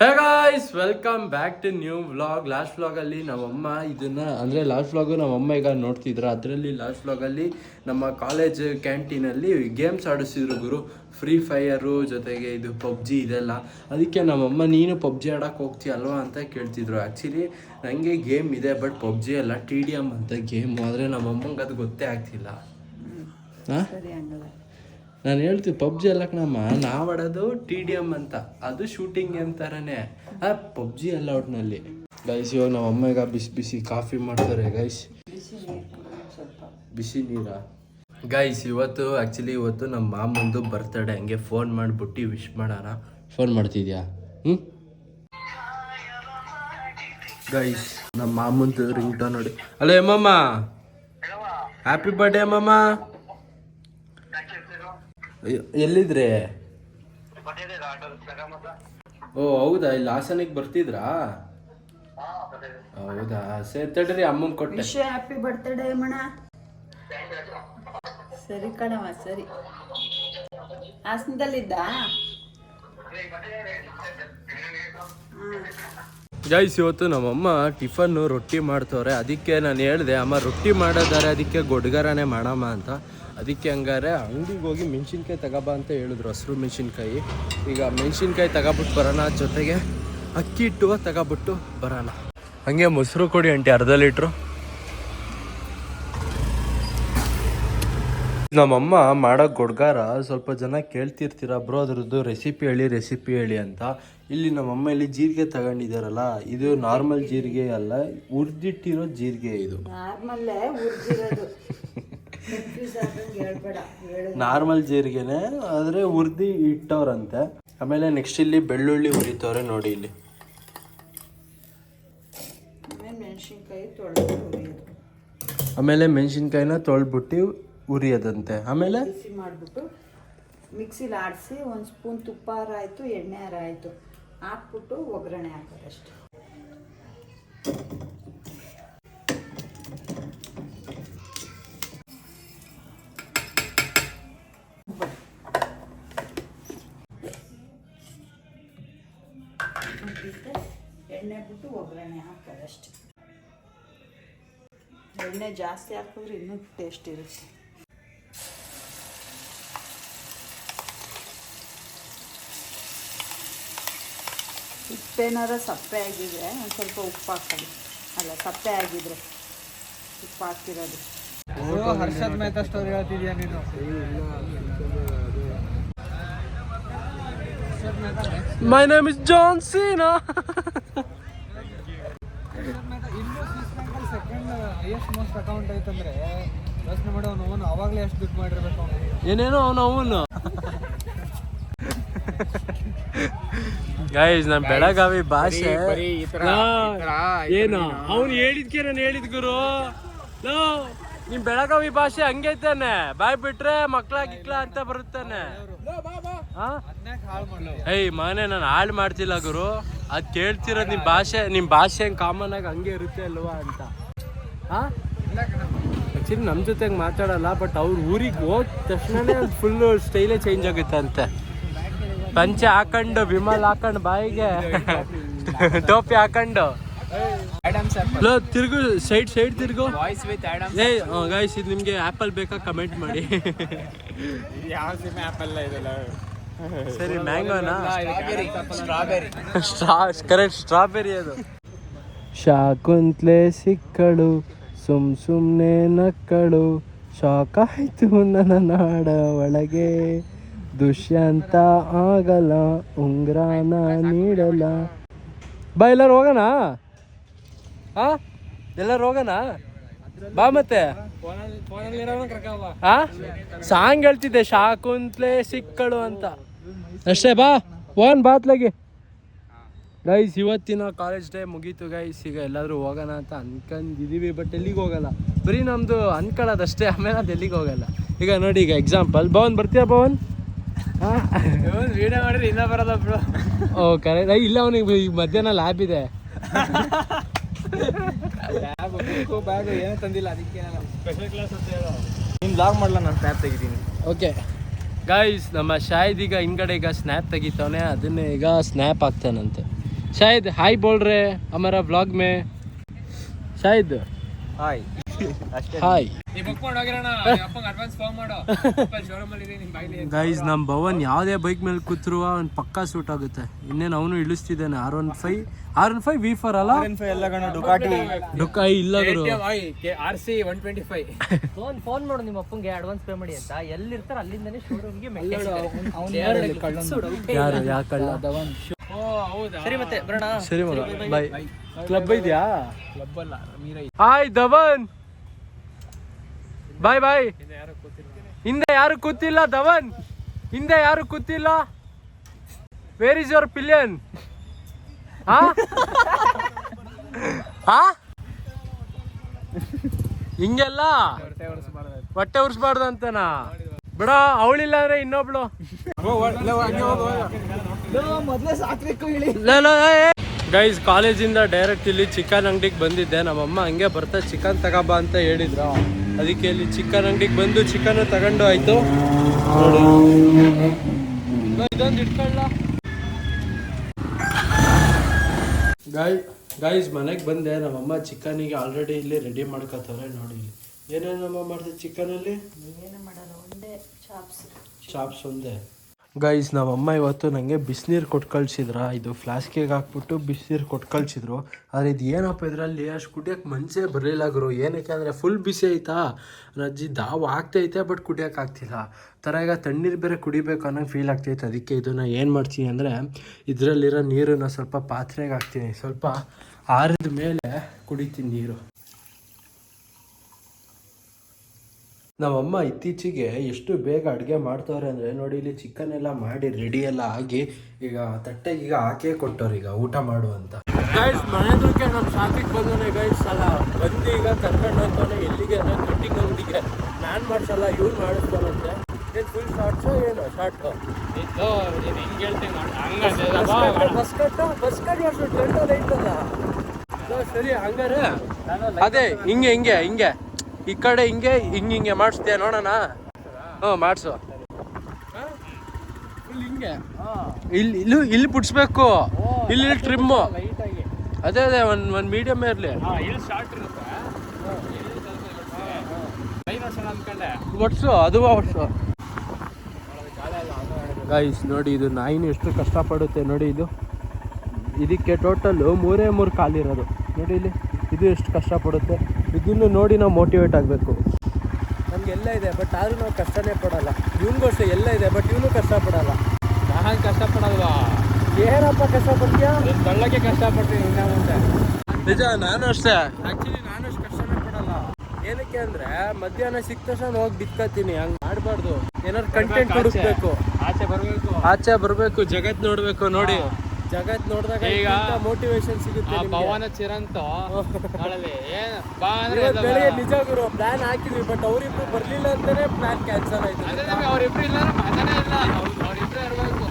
Hey guys welcome back to new vlog last ವ್ಲಾಗಲ್ಲಿ ನಮ್ಮಮ್ಮ ಇದನ್ನ ಅಂದರೆ ಲಾಸ್ಟ್ ವ್ಲಾಗು ನಮ್ಮಮ್ಮ ಈಗ ನೋಡ್ತಿದ್ರು. ಅದರಲ್ಲಿ ಲಾಸ್ಟ್ ವ್ಲಾಗಲ್ಲಿ ನಮ್ಮ ಕಾಲೇಜ್ ಕ್ಯಾಂಟೀನಲ್ಲಿ ಗೇಮ್ಸ್ ಆಡಿಸಿದ್ರು ಗುರು. ಫ್ರೀ ಫೈರು ಜೊತೆಗೆ ಇದು ಪಬ್ಜಿ ಇದೆಲ್ಲ. ಅದಕ್ಕೆ ನಮ್ಮಮ್ಮ ನೀನು ಪಬ್ಜಿ ಆಡೋಕೆ ಹೋಗ್ತೀಯ ಅಲ್ವಾ? ಅಂತ ಕೇಳ್ತಿದ್ರು. ಆ್ಯಕ್ಚುಲಿ ನನಗೆ ಗೇಮ್ ಇದೆ ಬಟ್ ಪಬ್ಜಿ ಅಲ್ಲ ಟಿ ಡಿ ಎಂ ಅಂತ ಗೇಮು ಆದರೆ ನಮ್ಮಮ್ಮಂಗೆ ಅದು ಗೊತ್ತೇ ಆಗ್ತಿಲ್ಲ. ಹಾಂ? ನಾನು ಹೇಳ್ತೀನಿ ಪಬ್ಜಿ ಅಲ್ಲ ಕಣಮ್ಮ ನಾವು ಆಡೋದು ಟಿ ಡಿ ಎಂ ಅಂತ. ಅದು ಶೂಟಿಂಗ್ ಗೇಮ್ ಥರನೇ ಆ ಪಬ್ಜಿ ಅಲ್ಲ ಒಟ್ಟಿನಲ್ಲಿ ಗೈಸ್ ಇವಾಗ ನಮ್ಮ ಅಮ್ಮ ಈಗ ಬಿಸಿ ಬಿಸಿ ಕಾಫಿ ಮಾಡ್ತಾರೆ ಗೈಸ್ ಬಿಸಿ ನೀರು? ಗೈಸ್ ಇವತ್ತು ಆ್ಯಕ್ಚುಲಿ ಇವತ್ತು ನಮ್ಮ ಮಾಮಂದು ಬರ್ತಡೆ ಹಂಗೆ ಫೋನ್ ಮಾಡಿಬಿಟ್ಟು ವಿಶ್ ಮಾಡೋಣ. ಫೋನ್ ಮಾಡ್ತಿದ್ಯಾ? ಹ್ಞೂ ಗೈಸ್ ನಮ್ಮ ಮಾಮಂದು ರಿಂಗ್ ಟೋನ್ ನೋಡಿ ಹಲೋ ಎಮ್ಮಮ್ಮ ಹ್ಯಾಪಿ ಬರ್ಡೇ ಅಮ್ಮಮ್ಮ. ಎಲ್ಲಿದ್ರೆ? ಓ ಹೌದಾ? ಇಲ್ಲಿ ಹಾಸನಿಗೆ ಬರ್ತಿದ್ರಾ? ಹೌದಾ? ಸರಿ ತಡ್ರಿ ಅಮ್ಮ ಕೊಟ್ಟೆ. ವಿಶ್ ಹ್ಯಾಪಿ ಬರ್ತ್ಡೇ ಮಣ. ಸರಿ ಕಣವ ಸರಿ. ಹಾಸನದಲ್ಲಿದ್ದ? ಗೈಸ್ ಇವತ್ತು ನಮ್ಮಮ್ಮ ಟಿಫನ್ನು ರೊಟ್ಟಿ ಮಾಡ್ತವ್ರೆ. ಅದಕ್ಕೆ ನಾನು ಹೇಳಿದೆ ಅಮ್ಮ ರೊಟ್ಟಿ ಮಾಡೋದಾರೆ ಅದಕ್ಕೆ ಗೊಡ್ಗರನೇ ಮಾಡಮ್ಮ ಅಂತ. ಅದಕ್ಕೆ ಹಂಗಾರೆ ಅಂಗಡಿಗೆ ಹೋಗಿ ಮೆಣಸಿನ್ಕಾಯಿ ತಗೋಬಾ ಅಂತ ಹೇಳಿದ್ರು ಹಸಿರು ಮೆಣಸಿನ್ಕಾಯಿ. ಈಗ ಮೆಣಸಿನ್ಕಾಯಿ ತಗೋಬಿಟ್ಟು ಬರೋಣ ಜೊತೆಗೆ ಅಕ್ಕಿ ಇಟ್ಟು ತಗೋಬಿಟ್ಟು ಬರೋಣ. ಹಂಗೆ ಮೊಸರು ಕೊಡಿ ಅಂಟಿ ಅರ್ಧ ಲೀಟ್ರು. ನಮ್ಮಮ್ಮ ಮಾಡೋ ಗೊಡ್ಗಾರ ಸ್ವಲ್ಪ ಜನ ಕೇಳ್ತಿರ್ತೀರ ಬ್ರೋ ಅದ್ರದ್ದು ರೆಸಿಪಿ ಹೇಳಿ ರೆಸಿಪಿ ಹೇಳಿ ಅಂತ. ಇಲ್ಲಿ ನಮ್ಮಮ್ಮ ಇಲ್ಲಿ ಜೀರಿಗೆ ತಗೊಂಡಿದ್ದಾರಲ್ಲ ಇದು ನಾರ್ಮಲ್ ಜೀರಿಗೆ ಅಲ್ಲ ಉರ್ದಿಟ್ಟಿರೋ ಜೀರಿಗೆ ಇದು. ನಾರ್ಮಲ್ ಜೀರಿಗೆನೆ ಆದರೆ ಹುರಿದು ಇಟ್ಟವ್ರಂತೆ. ಆಮೇಲೆ ನೆಕ್ಸ್ಟ್ ಇಲ್ಲಿ ಬೆಳ್ಳುಳ್ಳಿ ಹುರಿತವ್ರೆ ನೋಡಿ ಇಲ್ಲಿ. ಆಮೇಲೆ ಮೆಣಸಿನ್ಕಾಯಿನ ತೊಳ್ಬಿಟ್ಟು ಹುರಿಯೋದಂತೆ ಆಮೇಲೆ? ಮಾಡಿಬಿಟ್ಟು ಮಿಕ್ಸಿಲಿ ಆಡಿಸಿ ಒಂದು ಸ್ಪೂನ್ ತುಪ್ಪ ಹಾರ ಆಯಿತು ಎಣ್ಣೆ ಹಾರ ಆಯಿತು ಹಾಕ್ಬಿಟ್ಟು ಒಗ್ಗರಣೆ ಹಾಕೋದು ಅಷ್ಟೇ ಮುಗೀತು. ಎಣ್ಣೆ ಬಿಟ್ಟು ಒಗ್ಗರಣೆ ಹಾಕೋದು ಅಷ್ಟೇ ಎಣ್ಣೆ ಜಾಸ್ತಿ ಹಾಕಿದ್ರೆ ಇನ್ನೂ ಟೇಸ್ಟ್ ಇರುತ್ತೆ. ಉಪ್ಪೇನಾರ ಸಪ್ಪೆ ಆಗಿದ್ರೆ ಒಂದು ಸ್ವಲ್ಪ ಉಪ್ಪು ಹಾಕೋದು ಅಲ್ಲ ಸಪ್ಪೆ ಆಗಿದ್ರೆ ಉಪ್ಪು ಹಾಕಿರೋದು. ಹರ್ಷದ ಮೆಹ್ತಾ ಸ್ಟೋರಿ ಹೇಳ್ತಿದ್ಯಾ ನೀನು my name is John Cena second highest most account ಐತಂದ್ರೆ ಯೋಚನೆ ಮಾಡಿ ಅವನು ಅವನು ಅವಾಗಲೇ ಎಷ್ಟು is John Cena. ಏನೇನೋ ಅವನು ಅವನು ಗೈಸ್ ನಮ್ ಬೆಳಗಾವಿ ಭಾಷೆ. ಏನು? ಅವ್ನು ಹೇಳಿದ್ಕೆ ನಾನು ಹೇಳಿದ್ ಗುರು. ನಿಮ್ ಬೆಳಗಾವಿ ಭಾಷೆ ಹಂಗೈತಾನೆ ಬಾಯ್ ಬಿಟ್ರೆ ಮಕ್ಳ ಗಿಕ್ಳ ಅಂತ ಬರುತ್ತಾನೆ. ಏಯ್ ಮನೆ, ನಾನು ಹಾಳು ಮಾಡ್ತಿಲ್ಲ ಗುರು. ಅದ್ ಕೇಳ್ತಿರೋ ನಿಮ್ ಭಾಷೆ ನಿಮ್ ಭಾಷೆ ಕಾಮನ್ ಆಗಿ ಹಂಗೆ ಇರುತ್ತೆ ಅಲ್ವಾ ಅಂತ. ಹಾ? ಆಕ್ಚುಲಿ ನಮ್ಮ ಜೊತೆಗೆ ಮಾತಾಡಲ್ಲ ಬಟ್ ಅವ್ರ ಊರಿಗೆ ಹೋದ ತಕ್ಷಣನೇ ಫುಲ್ ಸ್ಟೈಲೇ ಚೇಂಜ್ ಆಗುತ್ತಂತೆ. ಪಂಚೆ ಹಾಕೊಂಡು, ವಿಮಲ್ ಹಾಕೊಂಡು ಬಾಯಿಗೆ. ಟೋಪಿ ಹಾಕೊಂಡು. ತಿರ್ಗು ಸೈಡ್ ಸೈಡ್ ತಿರ್ಗು. ವಾಯ್ಸ್ ವಿತ್ ಆಡಮ್ಸ್ ಏ ಗಾಯ್ಸ್ ಇದು ನಿಮಗೆ ಆ್ಯಪಲ್ ಬೇಕಾ ಕಮೆಂಟ್ ಮಾಡಿ. ಯಾವ ಸಿಮ್ ಆ್ಯಪಲ್ ಇದೆಲ್ಲ? ಸರಿ ಮ್ಯಾಂಗೋನಾ ಸ್ಟ್ರಾಬೆರಿ ಸ್ಟ್ರಾ ಕರೆಕ್ಟ್ ಸ್ಟ್ರಾಬೆರಿ ಅದು. ಶಾಕುಂತ್ಲೆ ಸಿಕ್ಕಳು ಸುಮ್ ಸುಮ್ನೆ ನಕ್ಕಳು. ಶಾಕ್ ಆಯ್ತು ನನ್ನ ನಾಡ ಒಳಗೆ. ದುಷ್ಯಂತ ಆಗಲ್ಲ ಉಂಗ್ರಾನ ನೀಡಲ್ಲ. ಬಾ ಎಲ್ಲರೂ ಹೋಗೋಣ ಆ? ಎಲ್ಲರೂ ಹೋಗೋಣ ಬಾ ಮತ್ತೆ. ಆ? ಸಾಂಗ್ ಹೇಳ್ತಿದ್ದೆ ಶಾಕುಂತ್ಲೆ ಸಿಕ್ಕಳು ಅಂತ. ಅಷ್ಟೇ ಬಾ. ಓನ್ ಬಾತ್ಲಾಗಿ. ಗೈಸ್ ಇವತ್ತಿನ ಕಾಲೇಜ್ ಡೇ ಮುಗೀತು ಗೈಸ್ ಈಗ ಎಲ್ಲಾದರೂ ಹೋಗೋಣ ಅಂತ ಅನ್ಕೊಂಡಿದೀವಿ ಬಟ್ ಎಲ್ಲಿಗೆ ಹೋಗಲ್ಲ. ಬರೀ ನಮ್ದು ಅನ್ಕೊಳ್ಳೋದಷ್ಟೇ ಆಮೇಲೆ ಅದು ಎಲ್ಲಿಗೆ ಹೋಗಲ್ಲ. ಈಗ ನೋಡಿ ಈಗ ಎಕ್ಸಾಂಪಲ್ ಭವನ್ ಬರ್ತೀಯಾ ಭವನ್? ವಿಡಿಯೋ ಮಾಡಿದ್ರೆ ಇನ್ನೂ ಬರಲ್ಲ ಬ್ರೋ ಓ ಕರೆಕ್ಟ್ ಇಲ್ಲ ಅವನಿಗೆ ಈಗ ಮಧ್ಯಾಹ್ನ ಲ್ಯಾಬ್ ಇದೆ. ಬ್ಯಾಗ್ ಬುಕ್ಕು ಬ್ಯಾಗ್ ಏನು ತಂದಿಲ್ಲ ಅದಕ್ಕೆ ಸ್ಪೆಷಲ್ ಕ್ಲಾಸ್ ಅಂತ ಹೇಳೋ ನೀನು ಬ್ಲಾಗ್ ಮಾಡಲ್ಲ ನಾನು ಸ್ನ್ಯಾಪ್ ತೆಗಿದ್ದೀನಿ ಓಕೆ ಗಾಯ್ಸ್ ನಮ್ಮ ಶಾಹಿದ್ ಈಗ ಹಿಂದ್ಗಡೆ ಈಗ ಸ್ನ್ಯಾಪ್ ತೆಗಿತಾವನೆ ಅದನ್ನೇ ಈಗ ಸ್ನ್ಯಾಪ್ ಆಗ್ತಾನಂತೆ ಶಾಹಿದ್ ಹಾಯ್ ಬೋಲ್ರೆ ಅಮರ ವ್ಲಾಗ್ ಮೇ ಶಾಹಿದ್. ಹಾಯ್ ಹಾಯ್ ಗೈಸ್ ನಮ್ಮ ಭವನ್ ಯಾವುದೇ ಬೈಕ್ ಮೇಲೆ ಕೂತ್ರು ಅವ್ನು ಪಕ್ಕಾ ಸೂಟ್ ಆಗುತ್ತೆ. ಇನ್ನೇನು ಅವನು ಇಳಿಸ್ತಿದ್ದಾನೆ R one five R one five V four ಅಲ್ಲ? ಡುಕಾಟಿ ಡುಕ್ಕ ಇಲ್ಲ ಗುರು. R C one twenty five phone phone ಮಾಡು ನಿಮ್ಮ ಅಪ್ಪಂಗೆ ಅಡ್ವಾನ್ಸ್ ಪೇ ಮಾಡಿ ಅಂತ. ಎಲ್ಲಿರ್ತಾರ ಅಲ್ಲಿಂದನೇ ಶೋರೂಮ್ಗೆ ಯಾರು ಯಾ ಕಳ್ಳ ಸರಿ ಮತ್ತೆ ಬರೋಣ. ಸರಿ ಮಗ ಬಾಯ್ ಕ್ಲಬ್ ಇದೆಯಾ? ಕ್ಲಬ್ ಅಲ್ಲ ಮೀರೈ. ಹಾಯ್ ಧವನ್. Bye bye. ಹಿಂದೆ ಯಾರು ಕೂತಿಲ್ಲ ಧವನ್? ಹಿಂದೆ ಯಾರು ಕೂತಿಲ್ಲ? ವೇರ್ ಇಸ್ ಯುವರ್ ಪಿಲಿಯನ್ ಹಿಂಗೆಲ್ಲ? ಹೊಟ್ಟೆ ಉರ್ಸ್ಬಾರ್ದು ಅಂತನಾ ಬಿಡ, ಅವಳಿಲ್ಲ ಅಂದ್ರೆ ಇನ್ನೊಬ್ಳು. ಗೈಸ್ ಕಾಲೇಜಿಂದ ಡೈರೆಕ್ಟ್ ಇಲ್ಲಿ ಚಿಕನ್ ಅಂಗಡಿಗೆ ಬಂದಿದ್ದೆ. ನಮ್ಮಮ್ಮ ಹಂಗೆ ಬರ್ತಾ, ಚಿಕನ್ ತಗೋಬಾ ಅಂತ ಹೇಳಿದ್ರು. ಅದಕ್ಕೆ ಇಲ್ಲಿ ಚಿಕನ್ ಅಂಗಡಿಗೆ ಬಂದು ಚಿಕನ್ ತಗೊಂಡು ಆಯ್ತು. ನೋಡಿ. ಇದೊಂದು ಇಟ್ಕೊಳ್ಳ. ಗಾಯ್ ಗಾಯ್ಸ್ ಮನೆಗೆ ಬಂದೆ. ನಮ್ಮಮ್ಮ ಚಿಕನಿಗೆ ಆಲ್ರೆಡಿ ಇಲ್ಲಿ ರೆಡಿ ಮಾಡ್ಕೋತಾರೆ ನೋಡಿ ಇಲ್ಲಿ. ಏನೇನಮ್ಮ ಮಾಡ್ತೀವಿ ಚಿಕನಲ್ಲಿ? ಏನು ಮಾಡಲ್ಲ ಒಂದೇ ಚಾಪ್ಸ್ ಚಾಪ್ಸ್ ಒಂದೇ. ಗೈಸ್ ನಮ್ಮಮ್ಮ ಇವತ್ತು ನನಗೆ ಬಿಸಿನೀರು ಕೊಟ್ಟು ಕಳ್ಸಿದ್ರ? ಇದು ಫ್ಲಾಸ್ಕಿಗೆ ಹಾಕ್ಬಿಟ್ಟು ಬಿಸಿನೀರು ಕೊಟ್ಟು ಕಳ್ಸಿದ್ರು. ಆದರೆ ಇದು ಏನಪ್ಪ ಇದರಲ್ಲಿ? ಅಷ್ಟು ಕುಡಿಯೋಕೆ ಮನಸ್ಸೇ ಬರಲಿಲ್ಲ ಗುರು. ಏನಕ್ಕೆ ಅಂದರೆ ಫುಲ್ ಬಿಸಿ ಐತಾ ರಜ್ಜಿ ದಾವು ಆಗ್ತೈತೆ ಬಟ್ ಕುಡಿಯೋಕೆ ಆಗ್ತಿಲ್ಲ. ಥರ ಈಗ ತಣ್ಣೀರು ಬೇರೆ ಕುಡಿಬೇಕು ಅನ್ನೋಂಗೆ ಫೀಲ್ ಆಗ್ತೈತೆ. ಅದಕ್ಕೆ ಇದನ್ನು ಏನು ಮಾಡ್ತೀನಿ ಅಂದರೆ, ಇದರಲ್ಲಿರೋ ನೀರನ್ನು ಸ್ವಲ್ಪ ಪಾತ್ರೆಗೆ ಹಾಕ್ತೀನಿ. ಸ್ವಲ್ಪ ಆರಿದ ಮೇಲೆ ಕುಡಿತೀನಿ ನೀರು. ನಮ್ಮಮ್ಮ ಇತ್ತೀಚೆಗೆ ಎಷ್ಟು ಬೇಗ ಅಡುಗೆ ಮಾಡ್ತವ್ರೆ ಅಂದರೆ ನೋಡಿ ಇಲ್ಲಿ ಚಿಕನ್ ಎಲ್ಲ ಮಾಡಿ ರೆಡಿ ಎಲ್ಲ ಆಗಿ ಈಗ ತಟ್ಟೆಗೆ ಈಗ ಹಾಕೇ ಕೊಟ್ಟವ್ರು ಈಗ ಊಟ ಮಾಡು ಅಂತ. ಗೈಸ್ ಮನೆದಕ್ಕೆ ನಮ್ಮ ಶಾಪಿಗೆ ಬಂದವನೇ ಗೈಸ್ ಅಲ್ಲ ಬಂದು ಈಗ ಕರ್ಕೊಂಡು ಹೋಗ್ತಾನೆ ಎಲ್ಲಿಗೆ ಅಂದರೆ ಕಟ್ಟಿಂಗ್ ಅಂಗಡಿಗೆ ನಾನು ಮಾಡ್ಸಲ್ಲ ಇವ್ರು ಮಾಡಿಸ್ತಾನಂತೆ ಏನು ಫುಲ್ ಶಾರ್ಟ್ಸು ಏನು? Short buzz cut buzz cut ಸರಿ ಹಂಗಾರೆ. ಅದೇ ಹಿಂಗೆ ಹಿಂಗೆ ಹಿಂಗೆ. ಈ ಕಡೆ ಹಿಂಗೆ ಹಿಂಗೆ ಹಿಂಗೆ ಮಾಡಿಸ್ತೀಯ ನೋಡೋಣ. ಹ್ಞೂ ಮಾಡಿಸು. ಹಿಂಗೆ? ಇಲ್ಲಿ ಇಲ್ಲೂ ಇಲ್ಲಿ ಬಿಡಿಸ್ಬೇಕು ಇಲ್ಲಿ ಟ್ರಿಮ್ಮು ಅದೇ ಅದೇ ಒಂದು ಒಂದು ಮೀಡಿಯಮ್ ಇರಲಿ. ಒಟ್ಸು ಅದು ಒಟ್ಸು. ಗೈಸ್ ನೋಡಿ ಇದು ನಾಯಿನ ಎಷ್ಟು ಕಷ್ಟಪಡುತ್ತೆ. ನೋಡಿ ಇದು. ಇದಕ್ಕೆ ಟೋಟಲ್ಲು ಮೂರೇ ಮೂರು ಕಾಲಿರೋದು. ನೋಡಿ ಇಲ್ಲಿ ಇದು ಎಷ್ಟು ಕಷ್ಟಪಡುತ್ತೆ. ಇದನ್ನು ನೋಡಿ ನಾವು ಮೋಟಿವೇಟ್ ಆಗಬೇಕು. ನಮಗೆಲ್ಲ ಎಲ್ಲ ಇದೆ ಬಟ್ ಆದರೂ ನಾವು ಕಷ್ಟನೇ ಪಡೋಲ್ಲ. ಇವನಿಗೂ ಅಷ್ಟೇ ಎಲ್ಲ ಇದೆ ಬಟ್ ಇವನು ಕಷ್ಟಪಡಲ್ಲ. ನಾನು ಕಷ್ಟಪಡಲ್ವಾ? ಏನಪ್ಪ ಕಷ್ಟಪಡ್ತೀಯಾ? ತಳ್ಳಕ್ಕೆ ಕಷ್ಟಪಡ್ತೀನಿ ಇನ್ನ ಮುಂದೆ? ನಿಜ ನಾನು ಅಷ್ಟೇ. ಆ್ಯಕ್ಚುಲಿ ನಾನು ಅಷ್ಟು ಕಷ್ಟನೇ ಪಡಲ್ಲ. ಏನಕ್ಕೆ ಅಂದರೆ ಮಧ್ಯಾಹ್ನ ಸಿಕ್ಕ ತಕ್ಷಣ ಹೋಗಿ ಬಿತ್ಕೋತೀನಿ ಹಂಗೆ ಮಾಡಬಾರ್ದು. ಏನಾದ್ರು ಕಂಟೆಂಟ್ ಹುಡುಕ್ಬೇಕು. ಆಚೆ ಬರಬೇಕು. ಆಚೆ ಬರಬೇಕು ಜಗತ್ತು ನೋಡಬೇಕು ನೋಡಿ. ಜಗತ್ ನೋಡಿದಾಗ ಈಗ ಮೋಟಿವೇಶನ್ ಸಿಗುತ್ತೆ ಆ. ಭವನ ಚಿರಂತ ಏನ್ ಬಾ ಅಂದ್ರೆ ಇವತ್ತು ಬೆಳಿಗ್ಗೆ ನಿಜ ಗುರು ಪ್ಲಾನ್ ಹಾಕಿದ್ವಿ ಬಟ್ ಅವರಿಬ್ರು ಬರ್ಲಿಲ್ಲ ಅಂತಾನೆ ಪ್ಲಾನ್ ಕ್ಯಾನ್ಸಲ್ ಆಯ್ತು. ಅದೇ ನಮ್ಗೆ ಅವ್ರಿಬ್ರು ಇಲ್ಲ ಮಜಾನೇ ಇಲ್ಲ. ಅವರಿಬ್ರು ಇರಬೇಕು.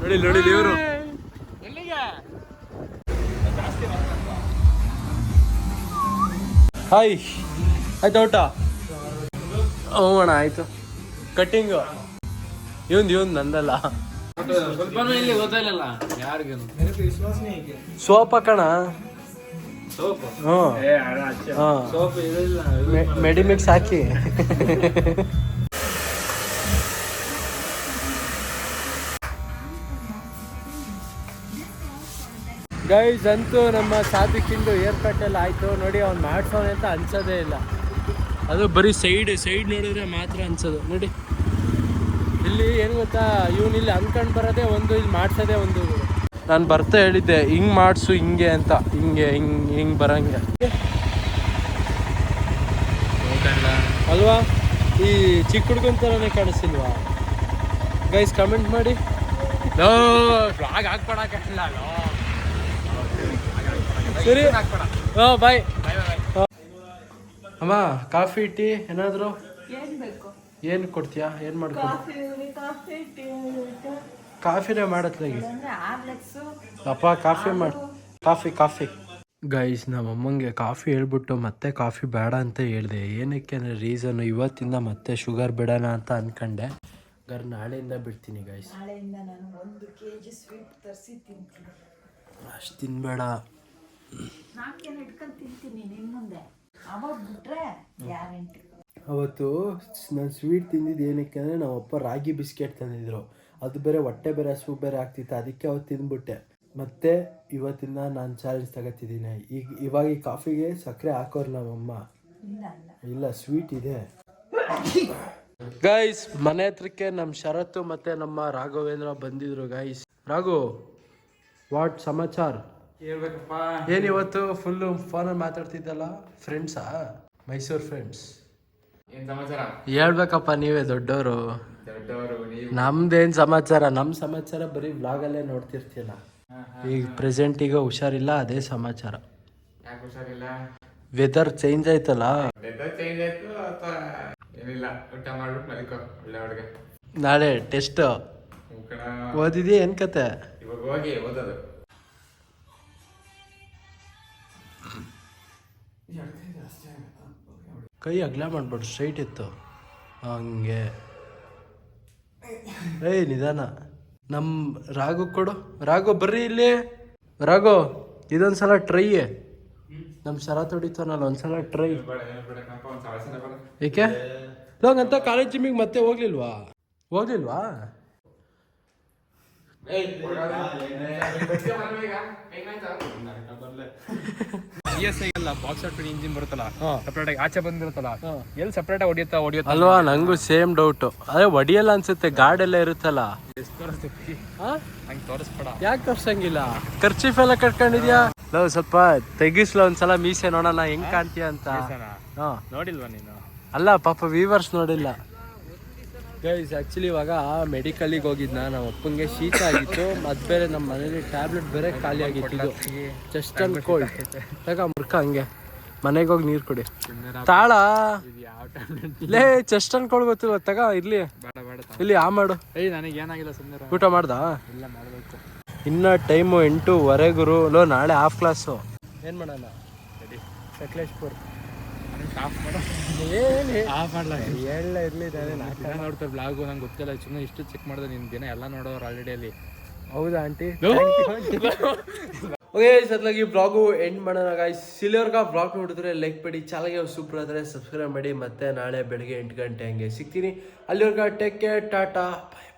ಇರ್ಬೇಕು ನೋಡಿ ನೋಡಿ ಇವರು. ಎಲ್ಲಿಗೆ? ಹಾಯ್. ಆಯ್ತು ಊಟ? ಹ್ಞೂ ಅಣ್ಣ ಆಯಿತು. ಕಟ್ಟಿಂಗು ಇವಂದು ಇವಂದು ನಂದಲ್ಲ. ಸ್ವಲ್ಪನೂ ಇಲ್ಲಿ ಗೊತ್ತಿಲ್ಲ ಯಾರಿಗೂ ಸೋಪ ಕಣ. ಸೋಪ್? ಹ್ಞೂ. ಸೋಪ್ ಇದಿಲ್ಲ ಮೆಡಿಮಿಕ್ಸ್ ಹಾಕಿ. ಗೈಸ್ ಅಂತೂ ನಮ್ಮ ಸಾಧಿಕಿಂದು ಏರ್ ಕಟ್ ಎಲ್ಲ ಆಯ್ತು. ನೋಡಿ ಅವ್ನು ಮಾಡ್ಸೋನೆ ಅಂತ ಅನ್ಸೋದೇ ಇಲ್ಲ. ಅದು ಬರೀ ಸೈಡ್ ಸೈಡ್ ನೋಡಿದ್ರೆ ಮಾತ್ರ ಅನ್ಸೋದು. ನೋಡಿ. ಇಲ್ಲಿ ಏನು ಗೊತ್ತಾ ಇವನು ಇಲ್ಲಿ ಅನ್ಕೊಂಡು ಬರೋದೇ ಒಂದು ಇಲ್ಲಿ ಮಾಡ್ಸೋದೆ ಒಂದು. ನಾನು ಬರ್ತಾ ಹೇಳಿದ್ದೆ ಹಿಂಗೆ ಮಾಡಿಸು ಹಿಂಗೆ ಅಂತ ಹಿಂಗೆ ಹಿಂಗೆ ಹಿಂಗೆ ಬರೋಂಗೆ. ಅಲ್ವಾ? ಈ ಚಿಕ್ಕ ಹುಡುಗನ ಥರನೇ ಕಾಣಿಸಿಲ್ವಾ? ಗೈಸ್ ಕಮೆಂಟ್ ಮಾಡಿ. ಸರಿ. ಹಾಂ ಬಾಯ್ ಅಮ್ಮ ಕಾಫಿ ಟೀ ಏನಾದರೂ? ಏನು ಕೊಡ್ತೀಯಾ? ಏನು ಟೀ ಕಾಫಿನೇ ಮಾಡತ್ಲಾಗಿ ಅಪ್ಪ ಕಾಫಿ ಮಾಡಿ ಕಾಫಿ ಕಾಫಿ. ಗೈಸ್ ನಮ್ಮ ಅಮ್ಮಂಗೆ ಕಾಫಿ ಹೇಳ್ಬಿಟ್ಟು ಮತ್ತೆ ಕಾಫಿ ಬೇಡ ಅಂತ ಹೇಳಿದೆ. ಏನಕ್ಕೆ ಅಂದರೆ ರೀಸನ್ ಇವತ್ತಿಂದ ಮತ್ತೆ ಶುಗರ್ ಬಿಡೋಣ ಅಂತ ಅನ್ಕೊಂಡೆ. ಗರ್ ನಾಳೆಯಿಂದ ಬಿಡ್ತೀನಿ ಗೈಸ್. ಅಷ್ಟು ತಿನ್ಬೇಡ. ನಾಲ್ಕೇನು ಇಟ್ಕೊಂಡು ತಿಂತೀನಿ ನಿಮ್ಮ ಮುಂದೆ? ಅವಾಗ ಬಿಟ್ರೆ ಗ್ಯಾರಂಟಿ ಅವತ್ತು ನಾನು ಸ್ವೀಟ್ ತಿಂದಿದ್ದು ಏನಕ್ಕೆ ಅಂದರೆ ನಮ್ಮಪ್ಪ ರಾಗಿ ಬಿಸ್ಕೆಟ್ ತಂದಿದ್ರು. ಅದು ಬೇರೆ ಹೊಟ್ಟೆ ಬೇರೆ ಹಸು ಬೇರೆ ಆಗ್ತಿತ್ತು ಅದಕ್ಕೆ ಅವತ್ತು ತಿಂದ್ಬಿಟ್ಟೆ. ಮತ್ತೆ ಇವತ್ತಿಂದ ನಾನು ಚಾಲೆಂಜ್ ತಗೋತಿದ್ದೀನಿ. ಈಗ ಇವಾಗ ಈ ಕಾಫಿಗೆ ಸಕ್ಕರೆ ಹಾಕೋರು ನಮ್ಮಮ್ಮ. ಇಲ್ಲ ಸ್ವೀಟ್ ಇದೆ. ಗೈಸ್ ಮನೆ ಹತ್ರಕ್ಕೆ ನಮ್ಮ ಶರತ್ತು ಮತ್ತು ನಮ್ಮ ರಾಘವೇಂದ್ರ ಬಂದಿದ್ರು ಗೈಸ್ ರಾಘು ವಾಟ್ ಸಮಾಚಾರ? ಹೇಳ್ಬೇಕಪ್ಪ. ಏನಿವತ್ತು ಇವತ್ತು ಫುಲ್ಲು ಫೋನಲ್ಲಿ ಮಾತಾಡ್ತಿದ್ದಲ್ಲ? ಫ್ರೆಂಡ್ಸಾ ಮೈಸೂರು ಫ್ರೆಂಡ್ಸ್ ಏನ್ ಸಮಾಚಾರ? ಹೇಳ್ಬೇಕಪ್ಪ ನೀವೇ ದೊಡ್ಡವರು. ದೊಡ್ಡವರು ನೀವು. ನಮ್ದೇನ್ ಸಮಾಚಾರ? ನಮ್ ಸಮಾಚಾರ ಬರೀ ವ್ಲಾಗಲ್ಲೇ ನೋಡ್ತಿರ್ತೀಯಲ್ಲ. ಈಗ ಪ್ರೆಸೆಂಟ್ ಈಗ ಹುಷಾರಿಲ್ಲ ಅದೇ ಸಮಾಚಾರ. ಯಾಕೆ ಹುಷಾರಿಲ್ಲ? ವೆದರ್ ಚೇಂಜ್ ಆಯ್ತಲ್ಲ? ವೆದರ್ ಚೇಂಜ್ ಆಯ್ತು ಅಥವಾ ಏನಿಲ್ಲ ಊಟ ಮಾಡ್ಬಿಟ್ಟು ಮಲಿಕೋ ಒಳ್ಳೆ ಹುಡುಗ. ನಾಳೆ ಟೆಸ್ಟ್ ಕಣ. ಓದಿದ್ಯಾ ಏನ್ ಕತೆ? ಇವಾಗ ಹೋಗಿ ಓದೋದು. ಕೈ ಅಗ್ಲ ಮಾಡ್ಬೇಡು ಸ್ಟ್ರೈಟ್ ಇತ್ತು. ಹಂಗೆ. ಏಯ್ ನಿಧಾನ. ನಮ್ಮ ರಾಘು ಕೊಡು. ರಾಘು ಬರ್ರಿ ಇಲ್ಲಿ. ರಾಘು ಇದೊಂದ್ಸಲ ಟ್ರೈ ನಮ್ಮ ಸರ ತೊಡಿತಾನಲ್ಲ ಒಂದ್ಸಲ ಟ್ರೈ ಏಕೆ? ಅಂತ ಕಾಲೇಜ್ ಜಿಮ್ಮಿಗೆ ಮತ್ತೆ ಹೋಗ್ಲಿಲ್ವಾ? ಹೋಗ್ಲಿಲ್ವಾ? ಜಿ ಎಸ್ ಐ ಅಲ್ಲ ಬಾಕ್ಸ್ ಆಟ್ಬಿಟ್ಟು ಇಂಜಿನ್ ಬರುತ್ತಲ್ಲ? ಸಪ್ರೇಟ್ ಆಗಿ ಆಚೆ ಬಂದಿರುತ್ತಲ್ಲ? ಎಲ್ಲಿ ಸಪ್ರೇಟ್ ಆಗಿ ಹೊಡಿಯುತ್ತಾ ಹೊಡಿಯುತ್ತಾ ಅಲ್ವಾ ನಂಗೂ ಸೇಮ್ ಡೌಟ್ ಅದೇ ಹೊಡಿಯಲ್ಲ ಅನ್ಸುತ್ತೆ ಗಾರ್ಡ್ ಎಲ್ಲ ಇರುತ್ತಲ್ಲ. ಎಷ್ಟು ತೋರಿಸ್ತೀವಿ? ಹಾ? ಹಂಗೆ ತೋರಿಸ್ಬೇಡ. ಯಾಕೆ ತೋರ್ಸಂಗಿಲ್ಲ? ಖರ್ಚಿಫ್ ಎಲ್ಲ ಕಟ್ಕೊಂಡಿದ್ಯಾ? ಲವ್ ಸ್ವಲ್ಪ ತೆಗಿಸ್ಲ ಒಂದ್ಸಲ ಮೀಸೆ ನೋಡೋಣ ಹೆಂಗ್ ಕಾಣ್ತೀಯ ಅಂತ. ಹಾ. ನೋಡಿಲ್ವಾ ನೀನು? ಅಲ್ಲ ಪಾಪ ವೀವರ್ಸ್ ನೋಡಿಲ್ಲ. ಗೈಸ್ ಆ್ಯಕ್ಚುಲಿ ಇವಾಗ ಮೆಡಿಕಲಿಗೆ ಹೋಗಿದ್ನ. ನಮ್ಮ ಅಪ್ಪನಿಗೆ ಶೀತ ಆಗಿತ್ತು. ಅದು ಬೇರೆ ನಮ್ಮ ಮನೇಲಿ ಟ್ಯಾಬ್ಲೆಟ್ ಬೇರೆ ಖಾಲಿ ಆಗಿತ್ತು. ಜಸ್ಟ್ ಅಂಡ್ ಕೋಲ್ಡ್ ತಗ ಮುರ್ಕ ಹಂಗೆ. ಮನೆಗೆ ಹೋಗಿ ನೀರು ಕುಡಿ. ತಾಳ. ಲೇ ಚೆಸ್ಟ್ ಅನ್ಕೊಳ್ ಗೊತ್ತಿಲ್ಲ. ತಗ ಇರ್ಲಿ ಬೇಡ ಬೇಡ ಇಲ್ಲಿ ಆ ಮಾಡು. ಏಯ್ ನನಗೆ ಏನಾಗಿಲ್ಲ ಸುಂದರ ಊಟ ಮಾಡ್ದ? ಇಲ್ಲ ಮಾಡಬೇಕು. ಇನ್ನ ಟೈಮು ಎಂಟೂವರೆಗುರು ಲೋ ನಾಳೆ ಹಾಫ್ ಕ್ಲಾಸು ಏನು ಮಾಡೋಣ? ಸಕಲೇಶ್ಪುರ್. ಆಫ್ ಮಾಡು. ಏನು? ಆಫ್ ಮಾಡಲ ಹೇಳ ಇರ್ಲಿ ದಿನ ನೋಡ್ತಾರೆ ಬ್ಲಾಗು ನಂಗೆ ಗೊತ್ತಿಲ್ಲ ಸುಮ್ಮನೆ ಇಷ್ಟು ಚೆಕ್ ಮಾಡಿದೆ ನಿನ್ನ ದಿನ ಎಲ್ಲ ನೋಡೋರು ಆಲ್ರೆಡಿ ಅಲ್ಲಿ. ಹೌದಾ ಆಂಟಿ? ಓಕೆ ಸದ್ಲಾಗಿ ಬ್ಲಾಗು ಎಂಡ್ ಮಾಡೋಣ ಗಾಯ್ಸ್ ಸಿಲಿಯರ್ಗ ಬ್ಲಾಗ್ ನೋಡಿದ್ರೆ ಲೈಕ್ ಮಾಡಿ ಚಾನಲ್ಗೆ ಸೂಪರ್ ಆದರೆ ಸಬ್ಸ್ಕ್ರೈಬ್ ಮಾಡಿ ಮತ್ತೆ ನಾಳೆ ಬೆಳಗ್ಗೆ ಎಂಟು ಗಂಟೆ ಹಂಗೆ ಸಿಗ್ತೀನಿ. ಅಲ್ಲಿವರ್ಗ ಟೇಕ್ ಕೇರ್ ಟಾಟಾ ಬಾಯ್